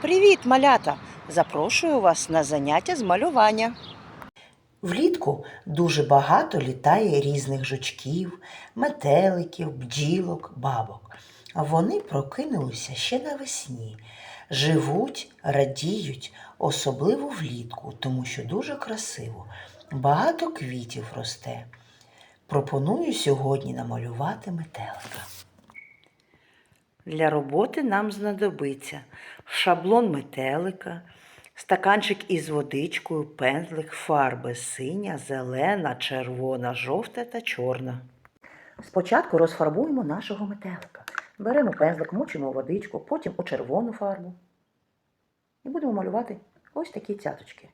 Привіт, малята! Запрошую вас на заняття з малювання. Влітку дуже багато літає різних жучків, метеликів, бджілок, бабок. Вони прокинулися ще навесні. Живуть, радіють, особливо влітку, тому що дуже красиво. Багато квітів росте. Пропоную сьогодні намалювати метелика. Для роботи нам знадобиться шаблон метелика, стаканчик із водичкою, пензлик, фарби синя, зелена, червона, жовта та чорна. Спочатку розфарбуємо нашого метелика. Беремо пензлик, мочимо водичку, потім у червону фарбу. І будемо малювати ось такі цяточки.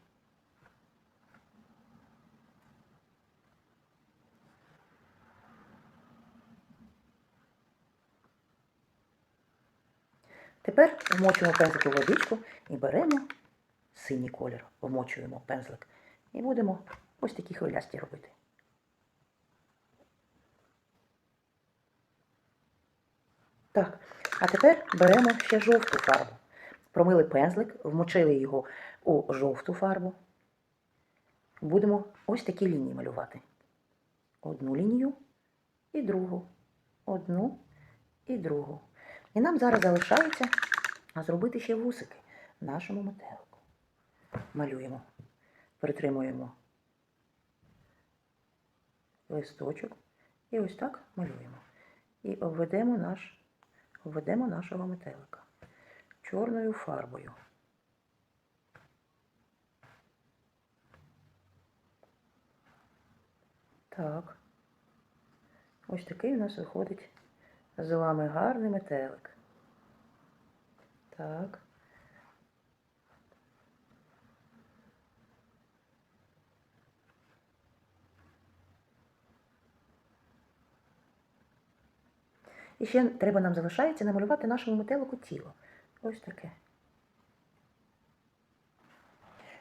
Тепер вмочуємо пензлик у водичку і беремо синій колір, вмочуємо пензлик. І будемо ось такі хвилясті робити. Так, а тепер беремо ще жовту фарбу. Промили пензлик, вмочили його у жовту фарбу. Будемо ось такі лінії малювати. Одну лінію і другу. Одну і другу. І нам зараз залишається зробити ще вусики в нашому метелику. Малюємо, притримуємо листочок і ось так малюємо. І обведемо, наш, обведемо нашого метелика чорною фарбою. Так. Ось такий у нас виходить з вами гарний метелик. Так. І ще треба нам залишається намалювати нашому метелику тіло. Ось таке.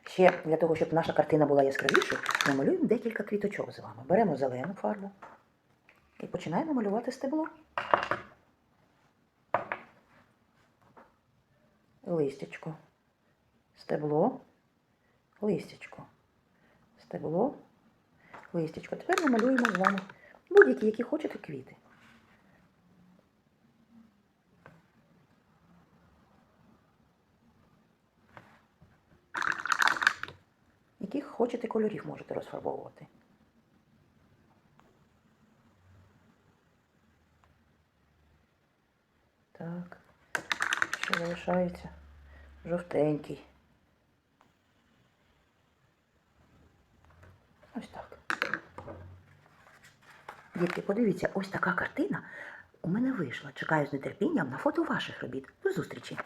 Ще для того, щоб наша картина була яскравішою, намалюємо декілька квіточок з вами. Беремо зелену фарбу і починаємо малювати стебло. Листячко. Стебло, листячко. Стебло, листячко. Тепер намалюємо з вами будь-які, які хочете квіти. Яких хочете кольорів можете розфарбовувати. Так, залишається жовтенький. Ось так. Дітки, подивіться, ось така картина у мене вийшла. Чекаю з нетерпінням на фото ваших робіт. До зустрічі!